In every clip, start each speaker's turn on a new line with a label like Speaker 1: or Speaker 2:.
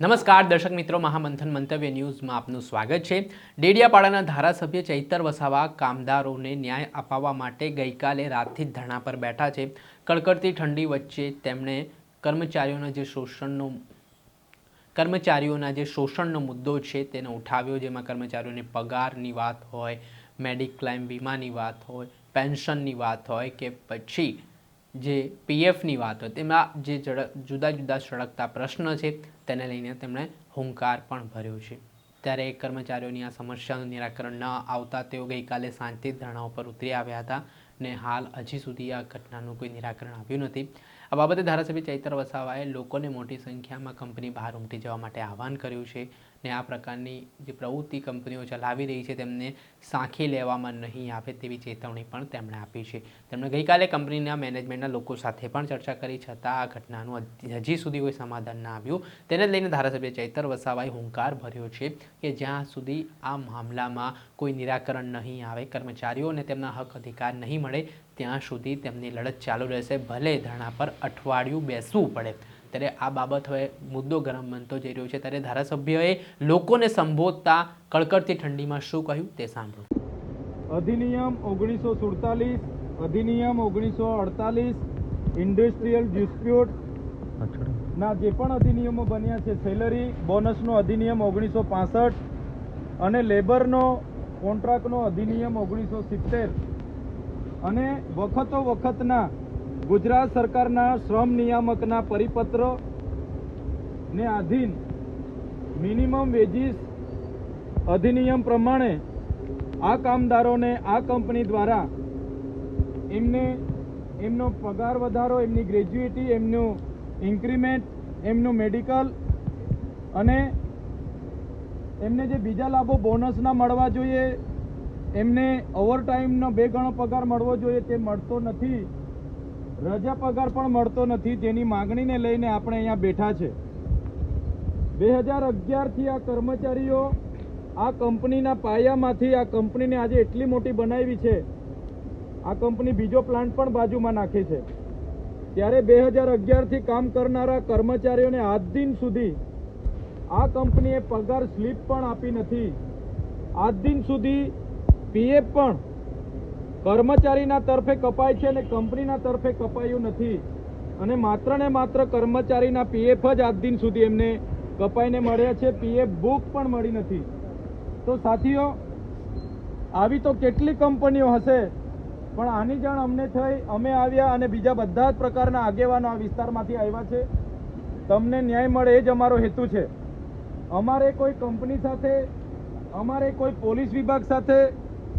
Speaker 1: નમસ્કાર, દર્શક મિત્રો. મહામંથન મંતવ્ય ન્યૂઝમાં આપનું સ્વાગત છે. ડેડિયાપાડાના ધારાસભ્ય ચૈતર વસાવા કામદારોને ન્યાય અપાવવા માટે ગઈકાલે રાતથી ધરણા પર બેઠા છે. કડકડતી ઠંડી વચ્ચે તેમણે કર્મચારીઓના જે શોષણનો કર્મચારીઓના જે શોષણનો મુદ્દો છે તેને ઉઠાવ્યો, જેમાં કર્મચારીઓને પગારની વાત હોય, મેડિક્લેમ વીમાની વાત હોય, પેન્શનની વાત હોય કે પછી જે પીએફની વાત હતી તેમાં જે જુદા જુદા સળગતા પ્રશ્ન છે, તેને લઈને તેમણે હુંકાર પણ ભર્યો છે. ત્યારે કર્મચારીઓની આ સમસ્યાનું નિરાકરણ ન આવતા તેઓ ગઈકાલે શાંતિ ધરણા ઉપર ઉતરી આવ્યા હતા ને હાલ હજી સુધી આ ઘટનાનું કોઈ નિરાકરણ આવ્યું નથી. આ બાબતે ધારાસભ્ય ચૈતર વસાવાએ લોકોને મોટી સંખ્યામાં કંપની બહાર ઉમટી જવા માટે આહવાન કર્યું છે. ને આ પ્રકારની જે પ્રવૃત્તિ કંપનીઓ ચલાવી રહી છે, તેમને સાંખી લેવામાં નહીં આવે તેવી ચેતવણી પણ તેમણે આપી છે. તેમણે ગઈકાલે કંપનીના મેનેજમેન્ટના લોકો સાથે પણ ચર્ચા કરી, છતાં આ ઘટનાનું હજી સુધી કોઈ સમાધાન ના આવ્યું. તેને લઈને ધારાસભ્ય ચૈતર વસાવાએ હુંકાર ભર્યો છે કે જ્યાં સુધી આ મામલામાં કોઈ નિરાકરણ નહીં આવે કર્મચારીઓને તેમના હક અધિકાર નહીં મળે, ત્યાં સુધી તેમની લડત ચાલુ રહેશે. ભલે ધરણા પર અઠવાડિયું બેસવું પડે. ત્યારે આ બાબત હવે મુદ્દો ગરમ બનતો જઈ રહ્યો છે. ત્યારે ધારાસભ્યોએ લોકોને સંબોધતા કડકડતી ઠંડીમાં શું કહ્યું તે સાંભળો.
Speaker 2: અધિનિયમ ઓગણીસો સુડતાલીસ, અધિનિયમ ઓગણીસો અડતાલીસ, ઇન્ડસ્ટ્રીયલ ડિસ્પ્યુટ ના જે પણ અધિનિયમો બન્યા છે, સેલરી બોનસનો અધિનિયમ ઓગણીસો પાસઠ અને લેબરનો કોન્ટ્રાક્ટનો અધિનિયમ ઓગણીસો સિત્તેર અને વખતો વખતના ગુજરાત સરકારના શ્રમ નિયામકના પરિપત્ર ને આધીન મિનિમમ વેજીસ અધિનિયમ પ્રમાણે આ કામદારોને આ કંપની દ્વારા એમને એમનો પગાર વધારો, એમની ગ્રેજ્યુએટી, એમનું ઇન્ક્રીમેન્ટ, એમનું મેડિકલ અને એમને જે બીજા લાભો બોનસના મળવા જોઈએ, એમને ઓવરટાઈમનો બે ગણો પગાર મળવો જોઈએ તે મળતો નથી. રજા પગાર પણ મળતો નથી, જેની માગણીને લઈને આપણે અહીંયા બેઠા છે. બે હજાર અગિયારથી આ કર્મચારીઓ આ કંપનીના પાયામાંથી, આ કંપનીને આજે એટલી મોટી બનાવી છે, આ કંપની બીજો પ્લાન્ટ પણ બાજુમાં નાખે છે. ત્યારે બે હજાર અગિયારથી કામ કરનારા કર્મચારીઓને આજ દિન સુધી આ કંપનીએ પગાર સ્લીપ પણ આપી નથી. આજ દિન સુધી પીએફ પણ કર્મચારીના તરફે કપાય છે અને કંપનીના તરફે કપાયું નથી. અને માત્ર ને માત્ર કર્મચારીના પીએફ જ આજ દિન સુધી એમને કપાઈને મળ્યા છે. પીએફ બુક પણ મળી નથી. તો સાથીઓ, આવી તો કેટલી કંપનીઓ હશે, પણ આની જાણ અમને થઈ. અમે આવ્યા અને બીજા બધા જ પ્રકારના આગેવાનો આ વિસ્તારમાંથી આવ્યા છે. તમને ન્યાય મળે એ જ અમારો હેતુ છે. અમારે કોઈ કંપની સાથે, અમારે કોઈ પોલીસ વિભાગ સાથે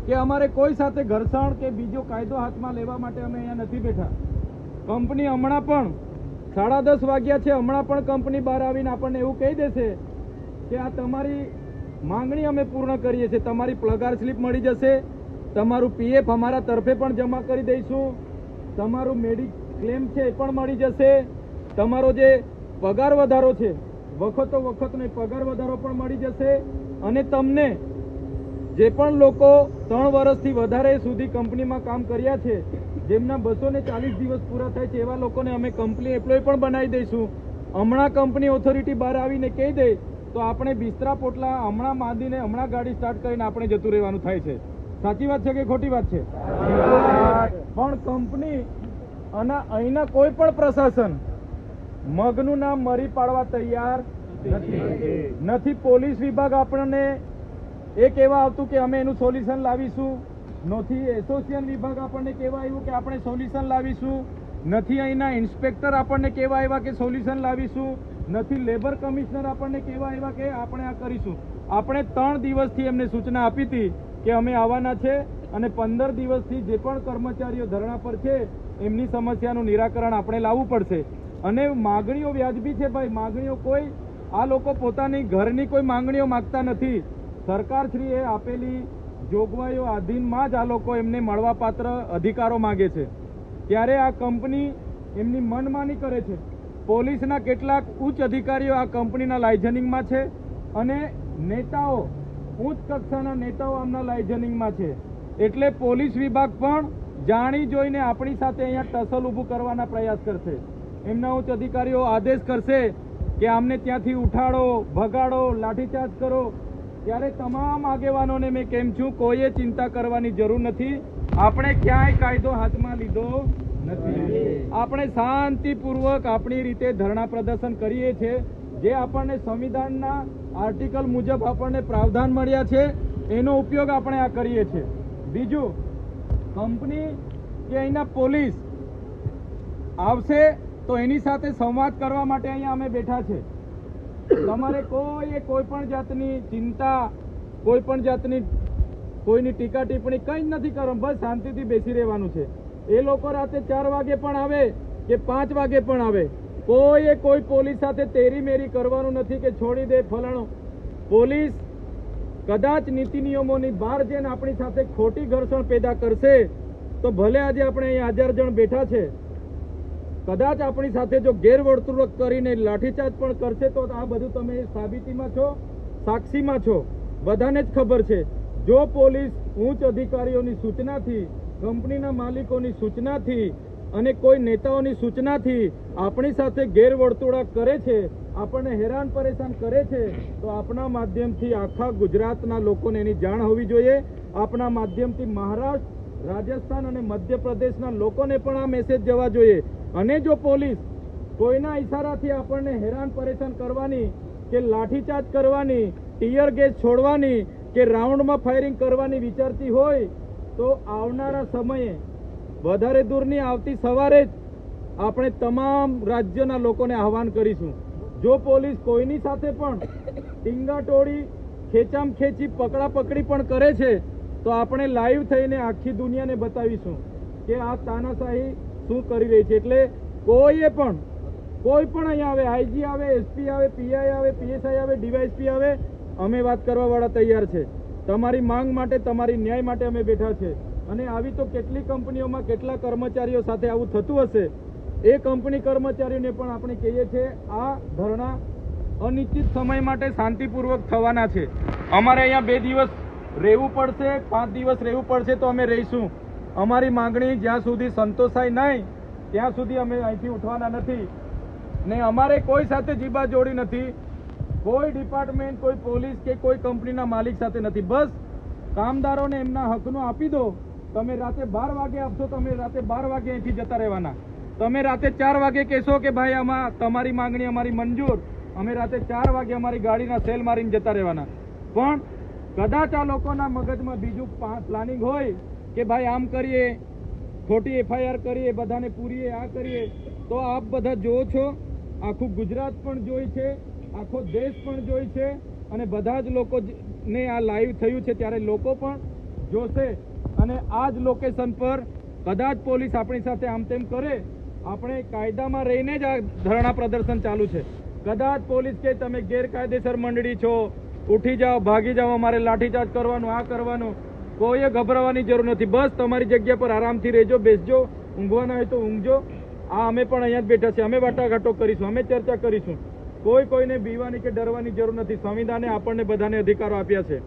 Speaker 2: કે અમારે કોઈ સાથે ઘર્ષણ કે બીજો કાયદો હાથમાં લેવા માટે અમે અહીંયા નથી બેઠા. કંપની હમણાં પણ સાડા દસ વાગ્યા છે, હમણાં પણ કંપની બહાર આવીને આપણને એવું કહી દેશે કે આ તમારી માંગણી અમે પૂર્ણ કરીએ છીએ. તમારી પગાર સ્લીપ મળી જશે, તમારું પીએફ અમારા તરફે પણ જમા કરી દઈશું, તમારું મેડિક્લેમ છે એ પણ મળી જશે, તમારો જે પગાર વધારો છે, વખતો વખતનો પગાર વધારો પણ મળી જશે અને તમને જે પણ લોકો ત્રણ વર્ષથી વધારે સુધી કંપનીમાં કામ કર્યા છે, જેમના બસો ચાલીસ દિવસ પૂરા થાય છે, એવા લોકોને અમે કંપની એમ્પ્લોય પણ બનાવી દઈશું. હમણાં કંપની ઓથોરિટી બહાર આવીને કહી દે, તો આપણે બિસ્તરા પોટલા હમણાં માંદીને હમણાં ગાડી સ્ટાર્ટ કરીને આપણે જતું રહેવાનું થાય છે. સાચી વાત છે કે ખોટી વાત છે? પણ કંપની અને અહીંના કોઈ પણ પ્રશાસન મગનું નામ મરી પાડવા તૈયાર નથી. પોલીસ વિભાગ આપણને એ કહેવા આવતું કે અમે એનું સોલ્યુશન લાવીશું. નથી, એસોસિએશન વિભાગ આપણને કહેવા આવ્યું કે આપણે સોલ્યુશન લાવીશું. નથી, અહીંના ઇન્સ્પેક્ટર આપણને કહેવા આવ્યા કે સોલ્યુશન લાવીશું. નથી, લેબર કમિશનર આપણને કહેવા આવ્યા કે આપણે આ કરીશું. આપણે ત્રણ દિવસથી એમને સૂચના આપી હતી કે અમે આવવાના છે અને પંદર દિવસથી જે પણ કર્મચારીઓ ધરણા પર છે, એમની સમસ્યાનું નિરાકરણ આપણે લાવવું પડશે. અને માગણીઓ વ્યાજબી છે ભાઈ, માગણીઓ કોઈ, આ લોકો પોતાની ઘરની કોઈ માંગણીઓ માગતા નથી. સરકારશ્રીએ આપેલી જોગવાઈઓ આધીનમાં જ આ લોકો એમને મળવાપાત્ર અધિકારો માગે છે. ત્યારે આ કંપની એમની મનમાની કરે છે. પોલીસના કેટલાક ઉચ્ચ અધિકારીઓ આ કંપનીના લાઇઝનિંગમાં છે અને નેતાઓ, ઉચ્ચ કક્ષાના નેતાઓ આમના લાઇઝનિંગમાં છે. એટલે પોલીસ વિભાગ પણ જાણી જોઈને આપણી સાથે અહીંયા ટસલ ઊભું કરવાના પ્રયાસ કરશે. એમના ઉચ્ચ અધિકારીઓ આદેશ કરશે કે આમને ત્યાંથી ઉઠાડો, ભગાડો, લાઠીચાર્જ કરો ત્યારે તમામ આગેવાનોને મેં કેમ છું, કોઈએ ચિંતા કરવાની જરૂર નથી. આપણે ક્યાંય કાયદો હાથમાં લીધો નથી. આપણે શાંતિપૂર્વક આપણી રીતે ધરણા પ્રદર્શન કરીએ છીએ જે આપણને સંવિધાનના આર્ટિકલ મુજબ આપણને પ્રાવધાન મળ્યા છે, એનો ઉપયોગ આપણે આ કરીએ છીએ. બીજું, કંપની કે અહીંના પોલીસ આવશે તો એની સાથે સંવાદ કરવા માટે અહીંયા અમે બેઠા છે. તમારે કોઈ કોઈ પણ જાતની ચિંતા, કોઈ પણ જાતની, કોઈની ટીકા ટિપ્પણી કંઈ જ નથી કરવાનું, બસ શાંતિથી બેસી રહેવાનું છે. એ લોકો રાતે ચાર વાગે પણ આવે કે પાંચ વાગે પણ આવે. કોઈએ કોઈ પોલીસ સાથે તેરી મેરી કરવાનું નથી કે છોડી દે ફલાણું. પોલીસ કદાચ નીતિ નિયમોની બહાર જઈને આપણી સાથે ખોટી ઘર્ષણ પેદા કરશે, તો ભલે આજે આપણે અહીંયા હજાર જણ બેઠા છે કદાચ આપણી સાથે જો ગેરવર્તણૂક કરીને લાઠીચાર્જ પણ કરશે તો આ બધું તમે સાબિતીમાં છો, સાક્ષીમાં છો, બધાને જ ખબર છે. જો પોલીસ ઉચ્ચ અધિકારીઓની સૂચનાથી, કંપનીના માલિકોની સૂચનાથી અને કોઈ નેતાઓની સૂચનાથી આપણી સાથે ગેરવર્તુળા કરે છે, આપણને હેરાન પરેશાન કરે છે, તો આપણા માધ્યમથી આખા ગુજરાતના લોકોને એની જાણ હોવી જોઈએ. આપણા માધ્યમથી મહારાષ્ટ્ર, રાજસ્થાન અને મધ્યપ્રદેશના લોકોને પણ આ મેસેજ જવા જોઈએ. અને જો પોલીસ કોઈના ઈશારાથી આપણને હેરાન પરેશાન કરવાની કે લાઠીચાર્જ કરવાની, ટીયર ગેસ છોડવાની કે રાઉન્ડમાં ફાયરિંગ કરવાની વિચારતી હોય, તો આવનારા સમયે વધારે દૂરની આવતી સવારે જ આપણે તમામ રાજ્યના લોકોને આહવાન કરીશું. જો પોલીસ કોઈની સાથે પણ ટીંગાટોળી, ખેંચામ ખેંચી, પકડા પકડી પણ કરે છે, તો આપણે લાઈવ થઈને આખી દુનિયાને બતાવીશું કે આ તાનાશાહી શું કરી રહી છે? એટલે કોઈએ પણ, કોઈ પણ અહીંયા આવે, આઈજી આવે, એસપી આવે, પીઆઈ આવે, પીએસઆઈ આવે ડીવાયસપી આવે, અમે વાત કરવાવાળા તૈયાર છે. તમારી માંગ માટે, તમારી ન્યાય માટે અમે બેઠા છે. અને આવી તો કેટલી કંપનીઓમાં કેટલા કર્મચારીઓ સાથે આવું થતું હશે? એ કંપની કર્મચારીઓને પણ આપણે કહીએ છીએ આ ધરણા અનિશ્ચિત સમય માટે શાંતિપૂર્વક થવાના છે. અમારે અહીંયા બે દિવસ રહેવું પડશે, પાંચ દિવસ રહેવું પડશે તો અમે રહીશું. અમારી માંગણી જ્યાં સુધી સંતોષાય નહીં, ત્યાં સુધી અમે અહીંથી ઉઠવાના નથી. ને અમારે કોઈ સાથે જીબા જોડી નથી. કોઈ ડિપાર્ટમેન્ટ, કોઈ પોલીસ કે કોઈ કંપનીના માલિક સાથે નથી. બસ કામદારોને એમના હકનું આપી દો. તમે રાતે બાર વાગે આપશો, તમે રાતે બાર વાગે અહીંથી જતા રહેવાના. તમે રાતે ચાર વાગે કહેશો કે ભાઈ, આમાં તમારી માંગણી અમારી મંજૂર. અમે રાતે ચાર વાગે અમારી ગાડીના સેલ મારીને જતા રહેવાના. પણ કદાચ આ લોકોના મગજમાં બીજું પ્લાનિંગ હોય કે ભાઈ આમ કરીએ ખોટી એફઆઈઆર કરીએ, બધાને પૂરીએ, આ કરીએ, તો આપ બધા જુઓ છો, આખું ગુજરાત પણ જોઈ છે, આખો દેશ પણ જોઈ છે, અને બધા જ લોકો ને આ લાઈવ થયું છે, ત્યારે લોકો પણ જોશે. અને આ જ લોકેશન પર કદાચ પોલીસ આપણી સાથે આમ તેમ કરે, આપણે કાયદામાં રહીને જ આ ધરણા પ્રદર્શન ચાલુ છે. કદાચ પોલીસ કે તમે ગેરકાયદેસર મંડળી છો, ઉઠી જાઓ, ભાગી જાઓ, અમારે લાઠીચાર્જ કરવાનું, આ કરવાનું કોઈએ ગભરાવાની જરૂર નથી. બસ તમારી જગ્યા પર આરામથી રહેજો, બેસજો, ઊંઘવાના હોય તો ઊંઘજો. આ અમે પણ અહીંયા જ બેઠા છીએ. અમે વાટાઘાટો કરીશું, અમે ચર્ચા કરીશું. કોઈ કોઈને બીવાની કે ડરવાની જરૂર નથી. સંવિધાને આપણને બધાને અધિકારો આપ્યા છે.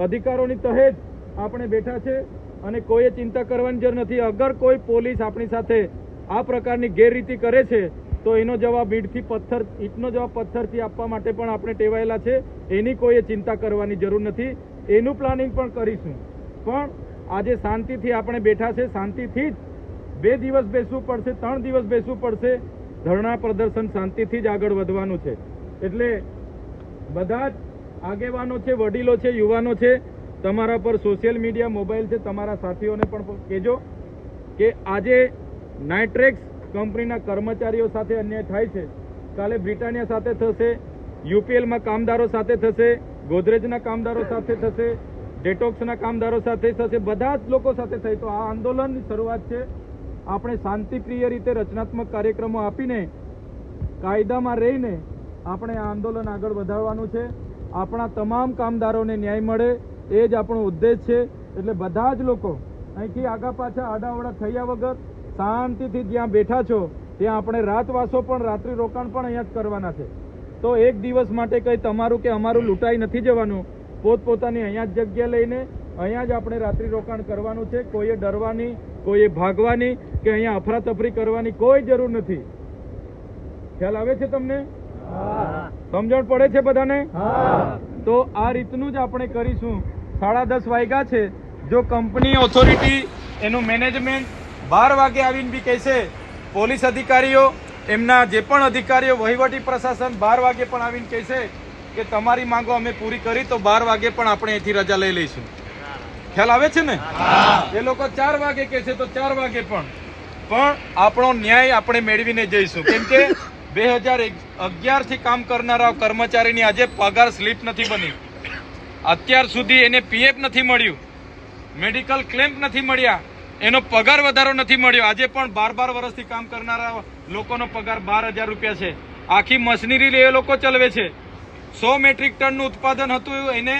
Speaker 2: અધિકારોની તહેજ આપણે બેઠા છે અને કોઈએ ચિંતા કરવાની જરૂર નથી. અગર કોઈ પોલીસ આપણી સાથે આ પ્રકારની ગેરરીતિ કરે છે, તો એનો જવાબ ઈંટથી પથ્થર, ઈંટનો જવાબ પથ્થરથી આપવા માટે પણ આપણે ટેવાયેલા છે. એની કોઈએ ચિંતા કરવાની જરૂર નથી. એનું પ્લાનિંગ પણ કરીશું. પણ આજે શાંતિથી આપણે બેઠા છે, શાંતિથી જ બે દિવસ બેસવું પડશે, ત્રણ દિવસ બેસવું પડશે. ધરણા પ્રદર્શન શાંતિથી જ આગળ વધવાનું છે. એટલે બધા જ આગેવાનો છે, વડીલો છે, યુવાનો છે, તમારા પર સોશિયલ મીડિયા મોબાઈલ છે, તમારા સાથીઓને પણ કહેજો કે આજે નાઇટ્રેક્સ કંપનીના કર્મચારીઓ સાથે અન્યાય થાય છે. કાલે બ્રિટાનિયા સાથે થશે, યુપીએલમાં કામદારો સાથે થશે, ગોદરેજના કામદારો સાથે થશે ડેટોક્સના કામદારો સાથે થશે, બધા જ લોકો સાથે થઈ તો આ આંદોલનની શરૂઆત છે. આપણે શાંતિપ્રિય રીતે રચનાત્મક કાર્યક્રમો આપીને, કાયદામાં રહીને આપણે આ આંદોલન આગળ વધારવાનું છે. આપણા તમામ કામદારોને ન્યાય મળે, એ જ આપણો ઉદ્દેશ છે. એટલે બધા જ લોકો અહીંથી આગા પાછા આડાવડા થયા વગર શાંતિથી જ્યાં બેઠા છો, ત્યાં આપણે રાતવાસો પણ, રાત્રિ રોકાણ પણ અહીંયા જ કરવાના છે. તો એક દિવસ માટે કંઈ તમારું કે અમારું લૂંટાઈ નથી જવાનું. પોતપોતાની અહીંયા જ જગ્યા લઈને અહીંયા જ આપણે રાત્રિ રોકાણ કરવાનું છે. કોઈએ ડરવાની, કોઈએ ભાગવાની કે અહીંયા અફરાતફરી કરવાની કોઈ જરૂર નથી. ખ્યાલ આવે છે તમને? સમજણ પડે છે બધાને? તો આ રીતનું જ આપણે કરીશું. સાડા દસ વાગ્યા છે. જો કંપની ઓથોરિટી એનું મેનેજમેન્ટ બાર વાગે આવીને બી કહેશે, પોલીસ અધિકારીઓ, એમના જે પણ અધિકારીઓ વહીવટી પ્રશાસન બાર વાગે પણ આવીને કહેશે કે તમારી માંગો અમે પૂરી કરી તો બાર વાગે પણ આપણે અહીંથી રજા લઈ લઈશું. ખ્યાલ આવે છે ને? એ લોકો ચાર વાગે કહેશે તો ચાર વાગે પણ. પણ આપણો ન્યાય આપણે મેળવીને જઈશું. કેમ કે બે હજાર અગિયારથી કામ કરનારા કર્મચારીની આજે પગાર સ્લીપ નથી બની. અત્યાર સુધી એને પીએફ નથી મળ્યું. મેડિકલ ક્લેમ નથી મળ્યા. એનો પગાર વધારો નથી મળ્યો. આજે પણ બાર બાર વર્ષથી કામ કરનારા લોકોનો પગાર બાર હજાર રૂપિયા છે. આખી મશીનરી એ લોકો ચલાવે છે. સો મેટ્રિક ટનનું ઉત્પાદન હતું એને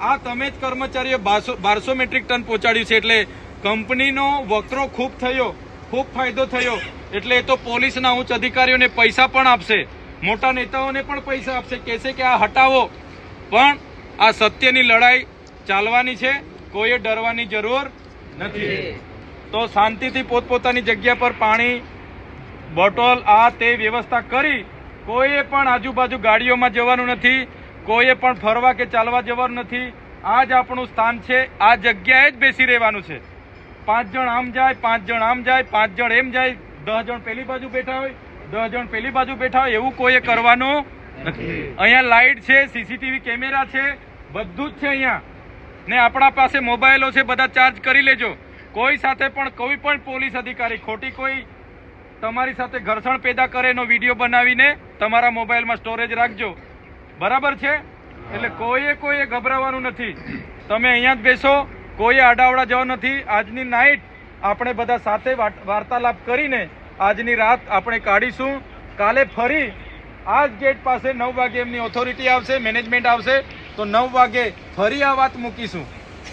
Speaker 2: આ તમે જ કર્મચારીઓ બારસો મેટ્રિક ટન પહોંચાડ્યું છે. એટલે કંપનીનો વકરો ખૂબ થયો, ખૂબ ફાયદો થયો. એટલે એ તો પોલીસના ઉચ્ચ અધિકારીઓને પૈસા પણ આપશે. મોટા નેતાઓને પણ પૈસા આપશે. કહેશે કે આ હટાવો. પણ આ સત્યની લડાઈ ચાલવાની છે. કોઈએ ડરવાની જરૂર નથી. તો શાંતિથી પોતપોતાની જગ્યા પર પાણી, બોટલ આ તે વ્યવસ્થા કરી કોઈએ પણ આજુબાજુ ગાડીઓમાં જવાનું નથી, કોઈએ પણ ફરવા કે ચાલવા જવાનું નથી. આ જ આપણું સ્થાન છે, આ જગ્યાએ જ બેસી રહેવાનું છે. પાંચ જણ આમ જાય, પાંચ જણ આમ જાય, પાંચ જણ એમ જાય. દસ જણ પેલી બાજુ બેઠા હોય, દસ જણ પેલી બાજુ બેઠા હોય, એવું કોઈએ કરવાનું નથી. અહીંયા લાઇટ છે, સીસીટીવી કેમેરા છે, બધું જ છે અહીંયા. ને આપણા પાસે મોબાઈલો છે, બધા ચાર્જ કરી લેજો. કોઈ સાથે પણ, કોઈ પણ પોલીસ અધિકારી, ખોટી કોઈ તમારી સાથે ઘર્ષણ પેદા કરે એનો વીડિયો બનાવીને તમારા મોબાઈલમાં સ્ટોરેજ રાખજો. બરાબર છે? એટલે કોઈએ કોઈએ ગભરાવાનું નથી. તમે અહીંયા જ બેસો, કોઈએ આડાવડા જવા નથી. આજની નાઇટ આપણે બધા સાથે વાર્તાલાપ કરીને આજની રાત આપણે કાઢીશું. કાલે ફરી આ જ ગેટ પાસે નવ વાગે એમની ઓથોરિટી આવશે મેનેજમેન્ટ આવશે. તો નવ વાગે ફરી આ વાત મૂકીશું.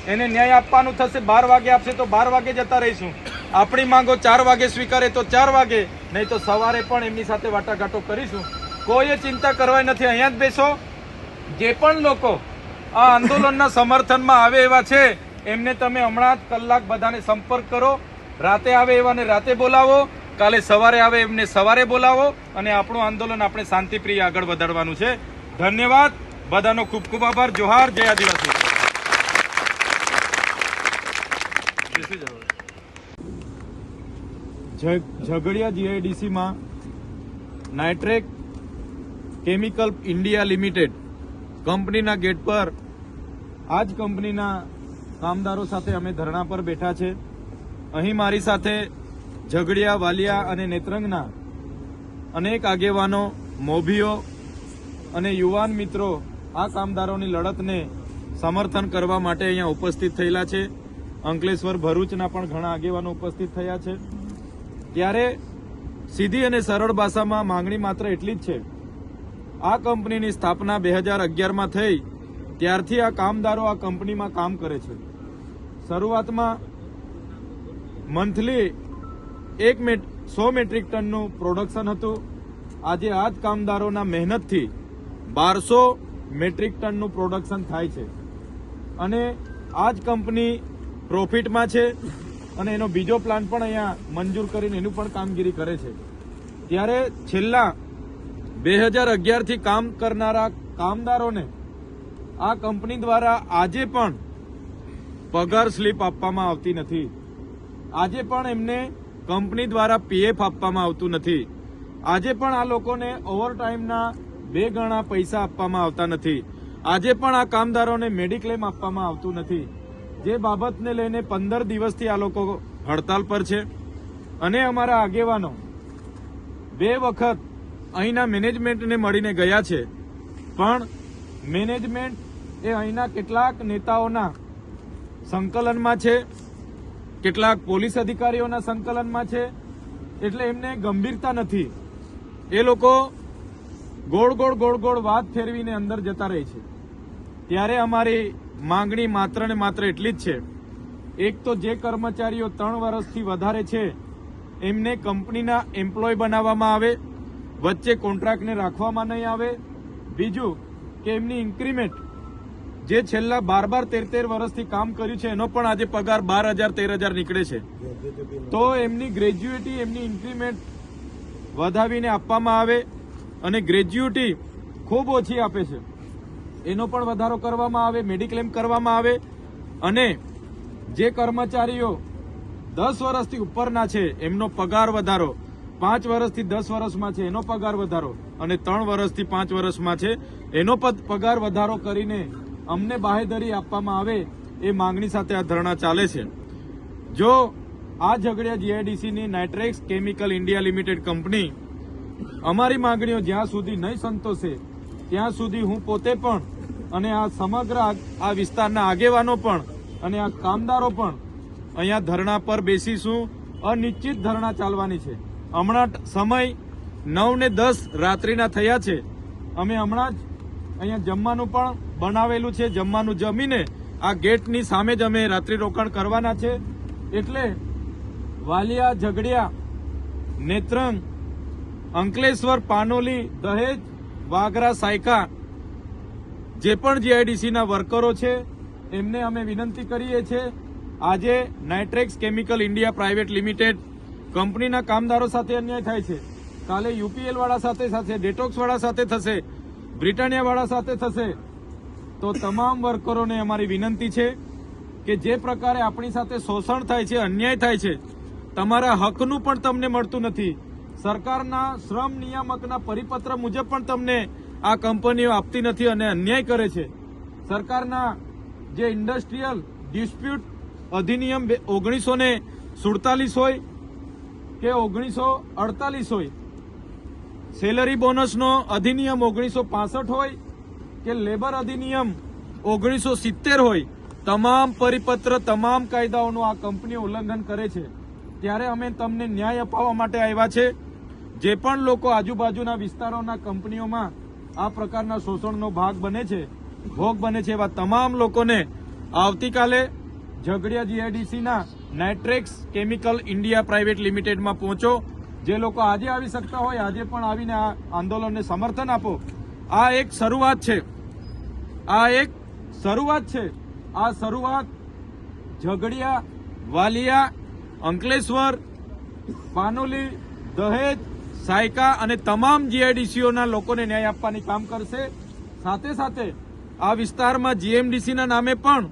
Speaker 2: એને ન્યાય આપવાનું થશે, બાર વાગે આપશે તો બાર વાગે જતા રહીશું. આપણી માંગો ચાર વાગે સ્વીકારે તો ચાર વાગે, નહીં તો સવારે પણ એમની સાથે વાટાઘાટો કરીશું. કોઈએ ચિંતા કરવાની નથી, અહીંયા જ બેસો. જે પણ લોકો આ આંદોલનના સમર્થનમાં આવે એવા છે, એમને તમે હમણાં જ કલાક બધાને સંપર્ક કરો. રાતે આવે એવાને રાતે બોલાવો. કાલે સવારે આવે એમને સવારે બોલાવો અને આપણું આંદોલન આપણે શાંતિપ્રિય આગળ વધારવાનું છે. ધન્યવાદ. બધાનો ખૂબ ખૂબ આભાર. જોહાર. જય આદિવાસી બેસી જાઓ. ઝ- ઝઘડિયા જીઆઈડીસીમાં નાઇટ્રેક કેમિકલ ઇન્ડિયા લિમિટેડ કંપનીના ગેટ પર આ જ કંપનીના કામદારો સાથે અમે ધરણા પર બેઠા છે. અહીં મારી સાથે ઝઘડિયા, વાલિયા અને નેત્રંગના અનેક આગેવાનો, મોભીઓ અને યુવાન મિત્રો આ કામદારોની લડતને સમર્થન કરવા માટે અહીંયા ઉપસ્થિત થયેલા છે. અંકલેશ્વર ભરૂચના પણ ઘણા આગેવાનો ઉપસ્થિત થયા છે. ત્યારે સીધી અને સરળ ભાષામાં માંગણી માત્ર એટલી જ છે. આ કંપનીની સ્થાપના બે હજાર અગિયારમાં થઈ, ત્યારથી આ કામદારો આ કંપનીમાં કામ કરે છે. શરૂઆતમાં મંથલી એક મેટ, સો મેટ્રિક ટનનું પ્રોડક્શન હતું. આજે આ જ કામદારોના મહેનતથી બારસો મેટ્રિક ટનનું પ્રોડક્શન થાય છે. અને આ જ કંપની પ્રોફિટમાં છે અને એનો બીજો પ્લાન પણ અહીંયા મંજૂર કરીને એનું પણ કામગીરી કરે છે. ત્યારે છેલ્લા બે હજાર અગિયારથી કામ કરનારા કામદારોને આ કંપની દ્વારા આજે પણ પગાર સ્લીપ આપવામાં આવતી નથી. આજે પણ એમને કંપની દ્વારા પીએફ આપવામાં આવતું નથી. આજે પણ આ લોકોને ઓવરટાઈમના બે ગણા પૈસા આપવામાં આવતા નથી. આજે પણ આ કામદારોને મેડિક્લેમ આપવામાં આવતું નથી. જે બાબતને લઈને પંદર દિવસથી આ લોકો હડતાલ પર છે. અને અમારા આગેવાનો બે વખત અહીંના મેનેજમેન્ટને મળીને ગયા છે. પણ મેનેજમેન્ટ એ અહીંના કેટલાક નેતાઓના સંકલનમાં છે, કેટલાક પોલીસ અધિકારીઓના સંકલનમાં છે, એટલે એમને ગંભીરતા નથી. એ લોકો ગોળ ગોળ ગોળ ગોળ વાત ફેરવીને અંદર જતા રહે છે. ત્યારે અમારી માંગણી માત્ર ને માત્ર એટલી જ છે. એક તો જે કર્મચારીઓ ત્રણ વર્ષથી વધારે છે, એમને કંપનીના એમ્પ્લોય બનાવવામાં આવે, વચ્ચે કોન્ટ્રાક્ટને રાખવામાં નહીં આવે. બીજું કે એમની ઇન્ક્રીમેન્ટ, જે છેલ્લા બાર બાર તેર તેર વર્ષથી કામ કર્યું છે, એનો પણ આજે પગાર બાર હજાર, તેર હજાર નીકળે છે. તો એમની ગ્રેજ્યુએટી, એમની ઇન્ક્રીમેન્ટ વધાવીને આપવામાં આવે અને ગ્રેજ્યુટી ખૂબ ઓછી આપે છે. એનો પણ વધારો કરવામાં આવે મેડિક્લેમ કરવામાં આવે. અને જે કર્મચારીઓ દસ વર્ષથી ઉપરના છે, એમનો પગાર વધારો. પાંચ વર્ષથી દસ વર્ષમાં છે, એનો પગાર વધારો. અને ત્રણ વર્ષથી પાંચ વર્ષમાં છે, એનો પગાર વધારો કરીને અમને બાહેધરી આપવામાં આવે એ માંગણી સાથે આ ધરણા ચાલે છે. જો આ Jhagadia જીઆઈડીસીની Nitrex chemical India limited company અમારી માંગણીઓ જ્યાં સુધી નહીં સંતોષે, ત્યાં સુધી હું પોતે પણ અને આ સમગ્ર આ- વિસ્તારના આગેવાનો પણ અને આ કામદારો પણ અહીંયા ધરણા પર બેસીશું. અનિશ્ચિત ધરણા ચાલવાની છે. હમણાં સમય નવ ને દસ રાત્રિના થયા છે. અમે હમણાં જ અહીંયા જમવાનું પણ બનાવેલું છે. જમવાનું જમીને આ ગેટની સામે જ અમે રાત્રિ રોકાણ કરવાના છે. એટલે વાલિયા, ઝઘડિયા, નેત્રંગ, અંકલેશ્વર, પાનોલી, દહેજ, વાગરા, સાયકા જે પણ જીઆઈડીસીના વર્કરો છે, એમને અમે વિનંતી કરીએ છીએ આજે Nitrex chemical India private limited કંપનીના કામદારો સાથે અન્યાય થાય છે. કાલે યુપીએલ વાળા સાથે ડેટોક્સવાળા ડેટોક્સ વાળા સાથે થશે બ્રિટાનિયા વાળા સાથે થશે. તો તમામ વર્કરોને અમારી વિનંતી છે કે જે પ્રકારે આપણી સાથે શોષણ થાય છે, અન્યાય થાય છે, તમારા હકનું પણ તમને મળતું નથી. સરકારના શ્રમ નિયામકના પરિપત્ર મુજબ પણ તમને આ કંપનીઓ આપતી નથી અને અન્યાય કરે છે. સરકારના જે ઇન્ડસ્ટ્રીયલ ડિસ્પ્યુટ અધિનિયમ ઓગણીસો ને સુડતાલીસ હોય કે ઓગણીસો અડતાલીસ હોય, સેલરી બોનસનો અધિનિયમ ઓગણીસો પાસઠ હોય કે લેબર અધિનિયમ ઓગણીસો સિત્તેર હોય, તમામ પરિપત્ર, તમામ કાયદાઓનું આ કંપનીઓ ઉલ્લંઘન કરે છે. ત્યારે અમે તમને ન્યાય અપાવવા માટે આવ્યા છે. જે પણ લોકો આજુબાજુના વિસ્તારોના કંપનીઓમાં આ પ્રકારના શોષણનો ભાગ બને છે, ભોગ બને છે એવા તમામ લોકોને આવતીકાલે ઝઘડિયા જીઆઈડીસીના નાઇટ્રેક્સ કેમિકલ ઇન્ડિયા પ્રાઇવેટ લિમિટેડમાં પહોંચો. જે લોકો આજે આવી શકતા હોય, આજે પણ આવીને આ આંદોલનને સમર્થન આપો. આ એક શરૂઆત છે. આ એક શરૂઆત છે. આ શરૂઆત ઝઘડિયા વાલિયા અંકલેશ્વર, પાનોલી, દહેજ સાયકા અને તમામ જીઆઈડીસીઓના લોકોને ન્યાય આપવાની કામ કરશે. સાથે સાથે આ વિસ્તારમાં જીએમડીસીના નામે પણ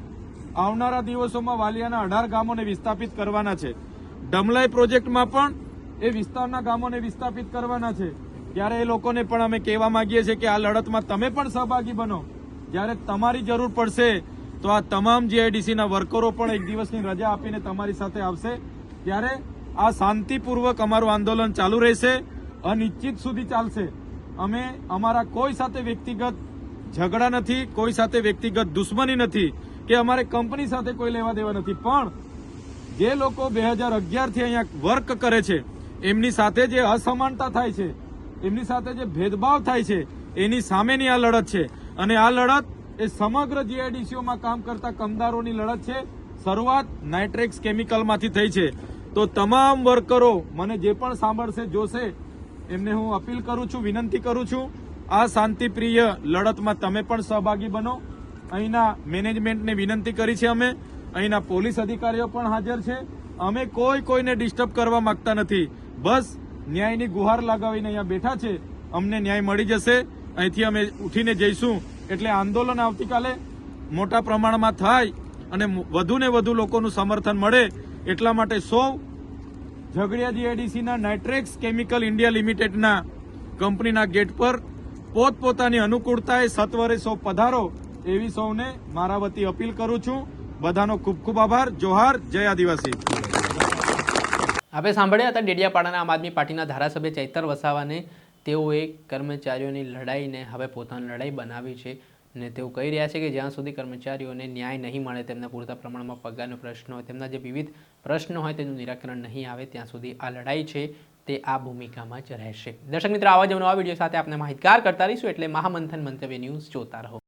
Speaker 2: આવનારા દિવસોમાં વાલિયાના અઢાર ગામોને વિસ્થાપિત કરવાના છે. ડમલાઈ પ્રોજેક્ટમાં પણ એ વિસ્તારના ગામોને વિસ્થાપિત કરવાના છે. ત્યારે એ લોકોને પણ અમે કહેવા માંગીએ છીએ કે આ લડતમાં તમે પણ સહભાગી બનો. જ્યારે તમારી જરૂર પડશે તો આ તમામ જીઆઈડીસીના વર્કરો પણ એક દિવસની રજા આપીને તમારી સાથે આવશે. ત્યારે આ શાંતિપૂર્વક અમારું આંદોલન ચાલુ રહેશે. અનિશ્ચિત સુધી ચાલશે. અમે અમારા કોઈ સાથે વ્યક્તિગત ઝઘડા નથી, કોઈ સાથે વ્યક્તિગત દુશ્મની નથી, કે અમારે કંપની સાથે કોઈ લેવા દેવા નથી. પણ જે લોકો બે હજાર અગિયારથી અહીંયા વર્ક કરે છે, એમની સાથે જે અસમાનતા થાય છે, એમની સાથે જે ભેદભાવ થાય છે, એની સામેની આ લડત છે. અને આ લડત એ સમગ્ર જીઆઈડીસીઓમાં કામ કરતા કમદારોની લડત છે. શરૂઆત નાઇટ્રેક્સ કેમિકલમાંથી થઈ છે. તો તમામ વર્કરો મને જે પણ સાંભળશે, જોશે એમને હું અપીલ કરું છું, વિનંતી કરું છું, આ શાંતિપ્રિય લડતમાં તમે પણ સહભાગી બનો. અહીંના મેનેજમેન્ટને વિનંતી કરી છે અમે. અહીંના પોલીસ અધિકારીઓ પણ હાજર છે. અમે કોઈ કોઈને ડિસ્ટર્બ કરવા માંગતા નથી. બસ ન્યાયની ગુહાર લગાવીને અહીંયા બેઠા છે. અમને ન્યાય મળી જશે. અહીંથી અમે ઉઠીને જઈશું. એટલે આંદોલન આવતીકાલે મોટા પ્રમાણમાં થાય અને વધુને વધુ લોકોનું સમર્થન મળે. એટલા માટે સૌ ઝઘડિયા જીઆઈડીસીના નાઇટ્રેક્સ કેમિકલ ઇન્ડિયા લિમિટેડના કંપનીના ગેટ પર પોતપોતાની અનુકૂળતાએ સત્વરે સૌ પધારો એવી સૌને મારા વતી અપીલ કરું છું. બધાનો ખૂબ ખૂબ આભાર. જોહાર. જય આદિવાસી.
Speaker 1: આપણે સાંભળ્યા હતા ડેડિયાપાડાના આમ આદમી પાર્ટીના ધારાસભ્ય ચૈતર વસાવાને તેઓએ કર્મચારીઓની લડાઈને હવે પોતાની લડાઈ બનાવી છે. અને તેઓ કહી રહ્યા છે કે જ્યાં સુધી કર્મચારીઓને ન્યાય નહીં મળે, તેમને પૂરતા પ્રમાણમાં પગારનો પ્રશ્ન હોય, તેમના જે વિવિધ પ્રશ્નો હોય તેનું નિરાકરણ નહીં આવે, ત્યાં સુધી આ લડાઈ છે તે આ ભૂમિકામાં જ રહેશે. દર્શક મિત્રો, આવા જ નવા વીડિયો સાથે આપણે માહિતગાર કરતા રહીશું. એટલે મહામંથન મંતવ્ય ન્યૂઝ જોતા રહો.